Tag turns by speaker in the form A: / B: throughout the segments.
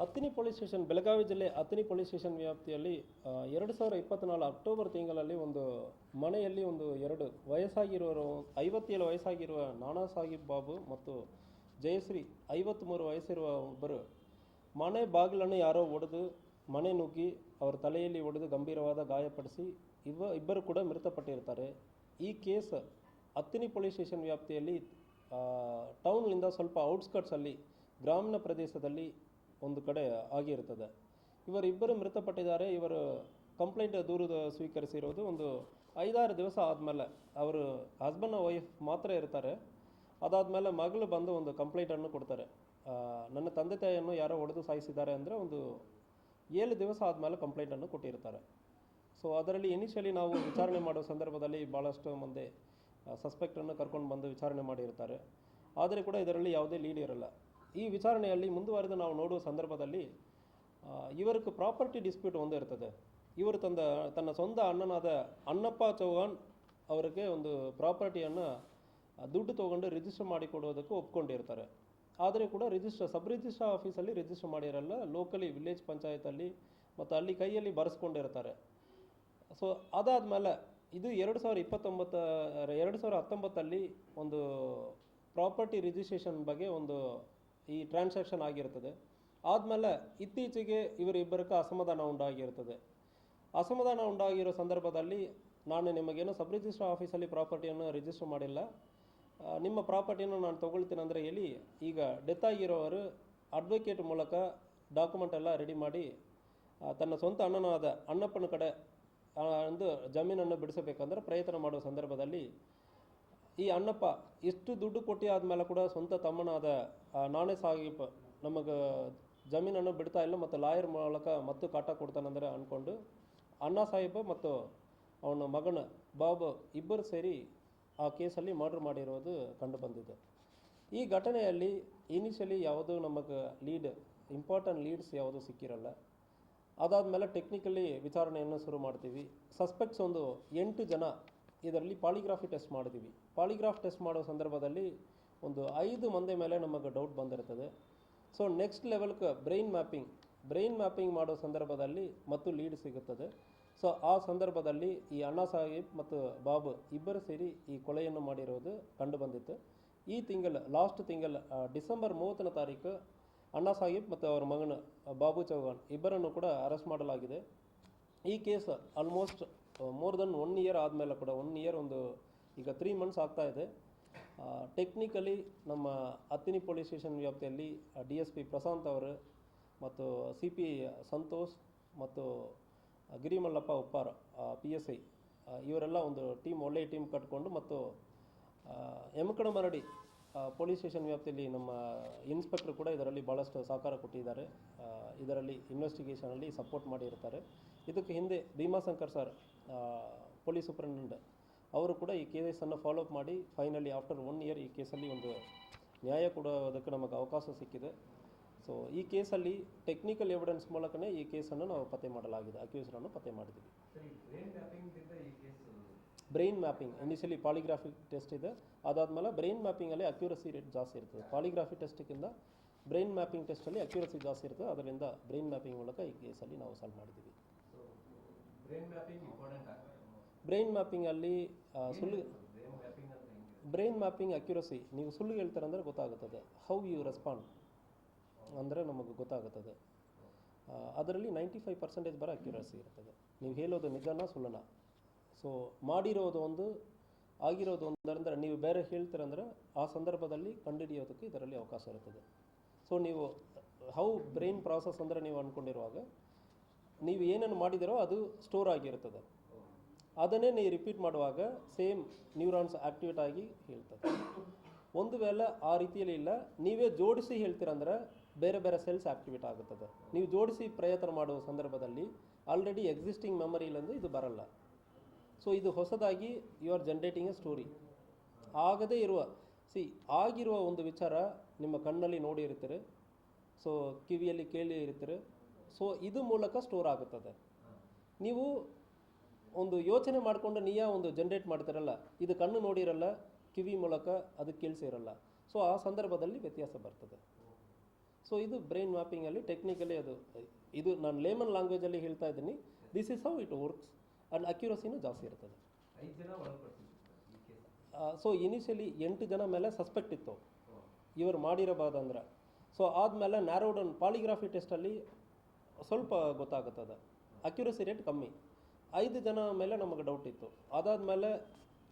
A: ಹತ್ತಿನಿ police station, Belagavi ಜಿಲ್ಲೆ ಅತ್ತಿನಿ police station ವ್ಯಾಪ್ತಿಯಲ್ಲಿ ಎರಡು ಸಾವಿರ ಇಪ್ಪತ್ತ್ನಾಲ್ಕು ಅಕ್ಟೋಬರ್ ತಿಂಗಳಲ್ಲಿ ಒಂದು ಮನೆಯಲ್ಲಿ ಒಂದು ಎರಡು ವಯಸ್ಸಾಗಿರುವವರು, ಐವತ್ತೇಳು ವಯಸ್ಸಾಗಿರುವ ನಾನಾ ಸಾಹಿಬ್ ಬಾಬು ಮತ್ತು ಜಯಶ್ರೀ ಐವತ್ತ್ಮೂರು ವಯಸ್ಸಿರುವ ಒಬ್ಬರು. ಮನೆ ಬಾಗಿಲನ್ನು ಯಾರೋ ಒಡೆದು ಮನೆ ನುಗ್ಗಿ ಅವರ ತಲೆಯಲ್ಲಿ ಒಡೆದು ಗಂಭೀರವಾದ ಗಾಯಪಡಿಸಿ ಇವ, ಇಬ್ಬರು ಕೂಡ ಮೃತಪಟ್ಟಿರ್ತಾರೆ. ಈ ಕೇಸ್ ಅತ್ತಿನಿ ಪೊಲೀಸ್ ಸ್ಟೇಷನ್ ವ್ಯಾಪ್ತಿಯಲ್ಲಿ ಟೌನ್ನಿಂದ ಸ್ವಲ್ಪ ಔಟ್ಸ್ಕಟ್ಸಲ್ಲಿ ಗ್ರಾಮೀಣ ಪ್ರದೇಶದಲ್ಲಿ ಒಂದು ಕಡೆ ಆಗಿರುತ್ತದೆ. ಇವರಿಬ್ಬರು ಮೃತಪಟ್ಟಿದ್ದಾರೆ. ಇವರು ಕಂಪ್ಲೇಂಟ್ ದೂರು ಸ್ವೀಕರಿಸಿರೋದು ಒಂದು ಐದಾರು ದಿವಸ ಆದಮೇಲೆ ಅವರು ಹಸ್ಬೆಂಡ್ ವೈಫ್ ಮಾತ್ರ ಇರ್ತಾರೆ. ಅದಾದಮೇಲೆ ಮಗಳು ಬಂದು ಒಂದು ಕಂಪ್ಲೇಂಟನ್ನು ಕೊಡ್ತಾರೆ. ನನ್ನ ತಂದೆ ತಾಯಿಯನ್ನು ಯಾರೋ ಹೊಡೆದು ಸಾಯಿಸಿದ್ದಾರೆ ಅಂದರೆ ಒಂದು ಏಳು ದಿವಸ ಆದಮೇಲೆ ಕಂಪ್ಲೇಂಟನ್ನು ಕೊಟ್ಟಿರ್ತಾರೆ. ಸೊ ಅದರಲ್ಲಿ ಇನಿಷಿಯಲಿ ನಾವು ವಿಚಾರಣೆ ಮಾಡೋ ಸಂದರ್ಭದಲ್ಲಿ ಭಾಳಷ್ಟು ಮಂದಿ ಸಸ್ಪೆಕ್ಟನ್ನು ಕರ್ಕೊಂಡು ಬಂದು ವಿಚಾರಣೆ ಮಾಡಿರ್ತಾರೆ. ಆದರೆ ಕೂಡ ಇದರಲ್ಲಿ ಯಾವುದೇ ಲೀಡ್ ಇರಲ್ಲ. ಈ ವಿಚಾರಣೆಯಲ್ಲಿ ಮುಂದುವರೆದು ನಾವು ನೋಡುವ ಸಂದರ್ಭದಲ್ಲಿ ಇವರಿಗೆ ಪ್ರಾಪರ್ಟಿ ಡಿಸ್ಪ್ಯೂಟ್ ಒಂದು ಇರ್ತದೆ. ಇವರು ತಂದ, ತನ್ನ ಸ್ವಂತ ಅಣ್ಣನಾದ ಅಣ್ಣಪ್ಪ ಚೌಹಾಣ್ ಅವರಿಗೆ ಒಂದು ಪ್ರಾಪರ್ಟಿಯನ್ನು ದುಡ್ಡು ತೊಗೊಂಡು ರಿಜಿಸ್ಟರ್ ಮಾಡಿಕೊಡೋದಕ್ಕೆ ಒಪ್ಕೊಂಡಿರ್ತಾರೆ. ಆದರೆ ಕೂಡ ರಿಜಿಸ್ಟರ್, ಸಬ್ ರಿಜಿಸ್ಟರ್ ಆಫೀಸಲ್ಲಿ ರಿಜಿಸ್ಟರ್ ಮಾಡಿರಲ್ಲ, ಲೋಕಲಿ ವಿಲೇಜ್ ಪಂಚಾಯತಲ್ಲಿ ಮತ್ತು ಅಲ್ಲಿ ಕೈಯಲ್ಲಿ ಬರೆಸ್ಕೊಂಡಿರ್ತಾರೆ. ಸೊ, ಅದಾದಮೇಲೆ ಇದು ಎರಡು ಸಾವಿರ ಇಪ್ಪತ್ತೊಂಬತ್ತ, ಎರಡು ಸಾವಿರ ಹತ್ತೊಂಬತ್ತಲ್ಲಿ ಒಂದು ಪ್ರಾಪರ್ಟಿ ರಿಜಿಸ್ಟ್ರೇಷನ್ ಬಗ್ಗೆ ಒಂದು ಈ ಟ್ರಾನ್ಸಾಕ್ಷನ್ ಆಗಿರ್ತದೆ ಆದಮೇಲೆ ಇತ್ತೀಚೆಗೆ ಇವರಿಬ್ಬರಿಗೆ ಅಸಮಾಧಾನ ಉಂಟಾಗಿರ್ತದೆ ಅಸಮಾಧಾನ ಉಂಟಾಗಿರೋ ಸಂದರ್ಭದಲ್ಲಿ ನಾನು ನಿಮಗೇನು ಸಬ್ ರಿಜಿಸ್ಟರ್ ಆಫೀಸಲ್ಲಿ ಪ್ರಾಪರ್ಟಿಯನ್ನು ರಿಜಿಸ್ಟರ್ ಮಾಡಿಲ್ಲ. ನಿಮ್ಮ ಪ್ರಾಪರ್ಟಿಯನ್ನು ನಾನು ತೊಗೊಳ್ತೀನಿ ಅಂದರೆ ಹೇಳಿ, ಈಗ ಡೆತ್ ಆಗಿರೋವರು ಅಡ್ವೊಕೇಟ್ ಮೂಲಕ ಡಾಕ್ಯುಮೆಂಟ್ ಎಲ್ಲ ರೆಡಿ ಮಾಡಿ ತನ್ನ ಸ್ವಂತ ಅಣ್ಣನಾದ ಅಣ್ಣಪ್ಪನ ಕಡೆ ಒಂದು ಜಮೀನನ್ನು ಬಿಡಿಸಬೇಕಂದ್ರೆ ಪ್ರಯತ್ನ ಮಾಡುವ ಸಂದರ್ಭದಲ್ಲಿ ಈ ಅಣ್ಣಪ್ಪ ಇಷ್ಟು ದುಡ್ಡು ಕೊಟ್ಟು ಆದಮೇಲೆ ಕೂಡ ಸ್ವಂತ ತಮ್ಮನಾದ ನಾನೇ ಸಾಹೀಬ್ ನಮಗೆ ಜಮೀನನ್ನು ಬಿಡ್ತಾ ಇಲ್ಲ ಮತ್ತು ಲಾಯರ್ ಮೂಲಕ ಮತ್ತು ಕಾಟ ಕೊಡ್ತಾನಂದ್ರೆ ಅಂದ್ಕೊಂಡು ಅಣ್ಣ ಸಾಹೇಬ ಮತ್ತು ಅವನ ಮಗನ ಬಾಬು ಇಬ್ಬರು ಸೇರಿ ಆ ಕೇಸಲ್ಲಿ ಮರ್ಡರ್ ಮಾಡಿರೋದು ಕಂಡು ಬಂದಿದೆ. ಈ ಘಟನೆಯಲ್ಲಿ ಇನಿಷಿಯಲಿ ಯಾವುದೂ ನಮಗೆ ಲೀಡ್ ಇಂಪಾರ್ಟೆಂಟ್ ಲೀಡ್ಸ್ ಯಾವುದೂ ಸಿಕ್ಕಿರಲ್ಲ. ಅದಾದಮೇಲೆ ಟೆಕ್ನಿಕಲಿ ವಿಚಾರಣೆಯನ್ನು ಶುರು ಮಾಡ್ತೀವಿ. ಸಸ್ಪೆಕ್ಟ್ಸ್ ಒಂದು ಎಂಟು ಜನ ಇದರಲ್ಲಿ ಪಾಲಿಗ್ರಾಫಿ ಟೆಸ್ಟ್ ಮಾಡಿದ್ದೀವಿ. ಪಾಲಿಗ್ರಾಫ್ ಟೆಸ್ಟ್ ಮಾಡೋ ಸಂದರ್ಭದಲ್ಲಿ ಒಂದು ಐದು ಮಂದಿ ಮೇಲೆ ನಮಗೆ ಡೌಟ್ ಬಂದಿರ್ತದೆ ಸೊ ನೆಕ್ಸ್ಟ್ ಲೆವೆಲ್ಗೆ ಬ್ರೈನ್ ಮ್ಯಾಪಿಂಗ್ ಬ್ರೈನ್ ಮ್ಯಾಪಿಂಗ್ ಮಾಡೋ ಸಂದರ್ಭದಲ್ಲಿ ಮತ್ತು ಲೀಡ್ ಸಿಗುತ್ತದೆ. ಸೊ ಆ ಸಂದರ್ಭದಲ್ಲಿ ಈ ಅಣ್ಣಾ ಸಾಹೇಬ್ ಮತ್ತು ಬಾಬು ಇಬ್ಬರು ಸೇರಿ ಈ ಕೊಲೆಯನ್ನು ಮಾಡಿರೋದು ಕಂಡು ಬಂದಿತ್ತು. ಈ ತಿಂಗಳು ಲಾಸ್ಟ್ ತಿಂಗಳು ಡಿಸೆಂಬರ್ ಮೂವತ್ತನೇ ತಾರೀಕು ಅಣ್ಣಾ ಸಾಹೇಬ್ ಮತ್ತು ಅವರ ಮಗನ ಬಾಬು ಚೌಹಾಣ್ ಇಬ್ಬರನ್ನು ಕೂಡ ಅರೆಸ್ಟ್ ಮಾಡಲಾಗಿದೆ. ಈ case almost more than one year ಆದಮೇಲೆ ಕೂಡ ಒನ್ ಇಯರ್ ಒಂದು, ಈಗ ತ್ರೀ ಮಂತ್ಸ್ ಆಗ್ತಾ ಇದೆ. ಟೆಕ್ನಿಕಲಿ ನಮ್ಮ ಅತ್ತಿನಿ ಪೊಲೀಸ್ ಸ್ಟೇಷನ್ ವ್ಯಾಪ್ತಿಯಲ್ಲಿ ಡಿ ಎಸ್ ಪಿ ಪ್ರಶಾಂತ್ ಅವರು ಮತ್ತು ಸಿ ಪಿ ಸಂತೋಷ್ ಮತ್ತು Girimallappa Uppara P S I ಇವರೆಲ್ಲ ಒಂದು ಟೀಮ್ ಒಳ್ಳೆಯ ಟೀಮ್ ಕಟ್ಕೊಂಡು ಮತ್ತು ಯಮಕಡಮರಡಿ ಪೊಲೀಸ್ ಸ್ಟೇಷನ್ ವ್ಯಾಪ್ತಿಯಲ್ಲಿ ನಮ್ಮ ಇನ್ಸ್ಪೆಕ್ಟರ್ ಕೂಡ ಇದರಲ್ಲಿ ಭಾಳಷ್ಟು ಸಹಕಾರ ಕೊಟ್ಟಿದ್ದಾರೆ. ಇದರಲ್ಲಿ ಇನ್ವೆಸ್ಟಿಗೇಷನಲ್ಲಿ ಸಪೋರ್ಟ್ ಮಾಡಿರ್ತಾರೆ. ಇದಕ್ಕೆ ಹಿಂದೆ ಭೀಮಾಶಂಕರ್ ಸರ್ ಪೊಲೀಸ್ ಸೂಪರಿಂಟೆಂಡೆಂಟ್ ಅವರು ಕೂಡ ಈ ಕೇಸನ್ನು ಫಾಲೋ ಅಪ್ ಮಾಡಿ ಫೈನಲಿ ಆಫ್ಟರ್ ಒನ್ ಇಯರ್ ಈ ಕೇಸಲ್ಲಿ ಒಂದು ನ್ಯಾಯ ಕೊಡೋದಕ್ಕೆ ನಮಗೆ ಅವಕಾಶ ಸಿಕ್ಕಿದೆ. ಸೊ ಈ ಕೇಸಲ್ಲಿ ಟೆಕ್ನಿಕಲ್ ಎವಿಡೆನ್ಸ್ ಮೂಲಕನೇ ಈ ಕೇಸನ್ನು ನಾವು ಪತ್ತೆ ಮಾಡಲಾಗಿದೆ ಅಕ್ಯೂಸರನ್ನು ಪತ್ತೆ ಮಾಡಿದ್ದೀವಿ.
B: Brain
A: mapping initially polygraphy test ಇದೆ. ಅದಾದಮೇಲೆ ಬ್ರೈನ್ ಮ್ಯಾಪಿಂಗಲ್ಲಿ ಅಕ್ಯುರಸಿ ರೇಟ್ ಜಾಸ್ತಿ ಇರ್ತದೆ. ಪಾಲಿಗ್ರಾಫಿ ಟೆಸ್ಟಿಗಿಂತ ಬ್ರೈನ್ ಮ್ಯಾಪಿಂಗ್ ಟೆಸ್ಟಲ್ಲಿ ಅಕ್ಯುರಸಿ ಜಾಸ್ತಿ ಇರ್ತದೆ. ಅದರಿಂದ ಬ್ರೈನ್ ಮ್ಯಾಪಿಂಗ್ ಮೂಲಕ ಈ ಕೇಸಲ್ಲಿ ನಾವು ಸಾಲ್ವ್ ಮಾಡಿದ್ದೀವಿ.
B: ಬ್ರೈನ್ ಮ್ಯಾಪಿಂಗ್
A: ಅಲ್ಲಿ ಸುಳ್ಳು
B: ಬ್ರೈನ್ ಮ್ಯಾಪಿಂಗ್
A: ಅಕ್ಯುರಸಿ ನೀವು ಸುಳ್ಳು ಹೇಳ್ತಾರೆ ಅಂದರೆ ಗೊತ್ತಾಗುತ್ತದೆ. ಹೌ ಯು ರೆಸ್ಪಾಂಡ್ ಅಂದರೆ ನಮಗೆ ಗೊತ್ತಾಗುತ್ತದೆ. ಅದರಲ್ಲಿ ನೈಂಟಿ ಫೈವ್ ಪರ್ಸೆಂಟೇಜ್ ಬರೋ ಅಕ್ಯುರಸಿ ಇರ್ತದೆ. ನೀವು ಹೇಳೋದು ನಿಜನಾ ಸುಳ್ಳನ? ಸೊ ಮಾಡಿರೋದು ಒಂದು ಆಗಿರೋದು ಒಂದರಂದ್ರೆ ನೀವು ಬೇರೆ ಹೇಳ್ತೀರಂದ್ರೆ ಆ ಸಂದರ್ಭದಲ್ಲಿ ಕಂಡುಹಿಡಿಯೋದಕ್ಕೆ ಇದರಲ್ಲಿ ಅವಕಾಶ ಇರ್ತದೆ. ಸೊ ನೀವು ಹೌ ಬ್ರೈನ್ ಪ್ರಾಸೆಸ್ ಅಂದರೆ ನೀವು ಅಂದ್ಕೊಂಡಿರುವಾಗ ನೀವು ಏನನ್ನು ಮಾಡಿದಿರೋ ಅದು ಸ್ಟೋರ್ ಆಗಿರುತ್ತದೆ ಅದನ್ನೇ ನೀವು ರಿಪೀಟ್ ಮಾಡುವಾಗ ಸೇಮ್ ನ್ಯೂರಾನ್ಸ್ ಆಕ್ಟಿವೇಟ್ ಆಗಿ ಹೇಳ್ತದೆ. ಒಂದು ವೇಳೆ ಆ ರೀತಿಯಲ್ಲಿ ಇಲ್ಲ, ನೀವೇ ಜೋಡಿಸಿ ಹೇಳ್ತೀರಂದ್ರೆ ಬೇರೆ ಬೇರೆ ಸೆಲ್ಸ್ ಆಕ್ಟಿವೇಟ್ ಆಗುತ್ತದೆ. ನೀವು ಜೋಡಿಸಿ ಪ್ರಯತ್ನ ಮಾಡುವ ಸಂದರ್ಭದಲ್ಲಿ ಆಲ್ರೆಡಿ ಎಕ್ಸಿಸ್ಟಿಂಗ್ ಮೆಮರಿಲಂದು ಇದು ಬರಲ್ಲ. ಸೊ ಇದು ಹೊಸದಾಗಿ you are generating a story ಆಗದೇ ಇರುವ ಸಿ ಆಗಿರುವ ಒಂದು ವಿಚಾರ ನಿಮ್ಮ ಕಣ್ಣಲ್ಲಿ ನೋಡಿ ಸೊ ಕಿವಿಯಲ್ಲಿ ಕೇಳಿ ಇರ್ತೀರಿ ಸೊ ಇದು ಮೂಲಕ ಸ್ಟೋರ್ ಆಗುತ್ತದೆ. ನೀವು ಒಂದು ಯೋಚನೆ ಮಾಡಿಕೊಂಡು ನೀಯಾ ಒಂದು ಜನ್ರೇಟ್ ಮಾಡ್ತಿರಲ್ಲ ಇದು ಕಣ್ಣು ನೋಡಿರಲ್ಲ ಕಿವಿ ಮೂಲಕ ಅದು ಕೇಳಿಸಿರಲ್ಲ. ಸೊ ಆ ಸಂದರ್ಭದಲ್ಲಿ ವ್ಯತ್ಯಾಸ ಬರ್ತದೆ. ಸೊ ಇದು ಬ್ರೈನ್ ಮ್ಯಾಪಿಂಗಲ್ಲಿ ಟೆಕ್ನಿಕಲಿ ಅದು ಇದು ನಾನು ಲೇಮನ್ ಲ್ಯಾಂಗ್ವೇಜಲ್ಲಿ ಹೇಳ್ತಾ ಇದ್ದೀನಿ. This is how it works and ಅಕ್ಯುರಸಿನೂ ಜಾಸ್ತಿ ಇರ್ತದೆ. ಸೊ ಇನಿಷಿಯಲಿ ಎಂಟು ಜನ ಮೇಲೆ ಸಸ್ಪೆಕ್ಟ್ ಇತ್ತು. ಇವರು ಮಾಡಿರಬಾರ್ದಂದ್ರೆ ಸೊ ಆದಮೇಲೆ ನ್ಯಾರೋಡನ್ ಪಾಲಿಗ್ರಾಫಿ ಟೆಸ್ಟಲ್ಲಿ ಸ್ವಲ್ಪ ಗೊತ್ತಾಗುತ್ತದೆ. ಅಕ್ಯುರಸಿ ರೇಟ್ ಕಮ್ಮಿ. ಐದು ಜನ ಮೇಲೆ ನಮಗೆ ಡೌಟ್ ಇತ್ತು. ಅದಾದಮೇಲೆ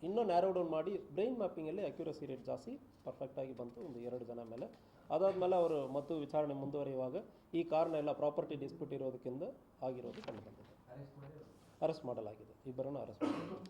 A: ಇನ್ನೂ ನ್ಯಾರೋ ಡೌನ್ ಮಾಡಿ ಬ್ರೈನ್ ಮ್ಯಾಪಿಂಗಲ್ಲಿ ಅಕ್ಯುರಸಿ ರೇಟ್ ಜಾಸ್ತಿ ಪರ್ಫೆಕ್ಟಾಗಿ ಬಂತು ಒಂದು ಎರಡು ಜನ ಮೇಲೆ. ಅದಾದಮೇಲೆ ಅವರು ಮತ್ತು ವಿಚಾರಣೆ ಮುಂದುವರಿಯುವಾಗ ಈ ಕಾರಣ ಎಲ್ಲ ಪ್ರಾಪರ್ಟಿ ಡಿಸ್ಪ್ಯೂಟ್ ಇರೋದಕ್ಕಿಂತ ಆಗಿರೋದು ಕಂಡು ಬಂದಿದೆ
B: ಅರೆಸ್ಟ್ ಮಾಡಿ
A: ಅರೆಸ್ಟ್ ಮಾಡಲಾಗಿದೆ. ಇಬ್ಬರನ್ನು ಅರೆಸ್ಟ್ ಮಾಡಲಾಗಿದೆ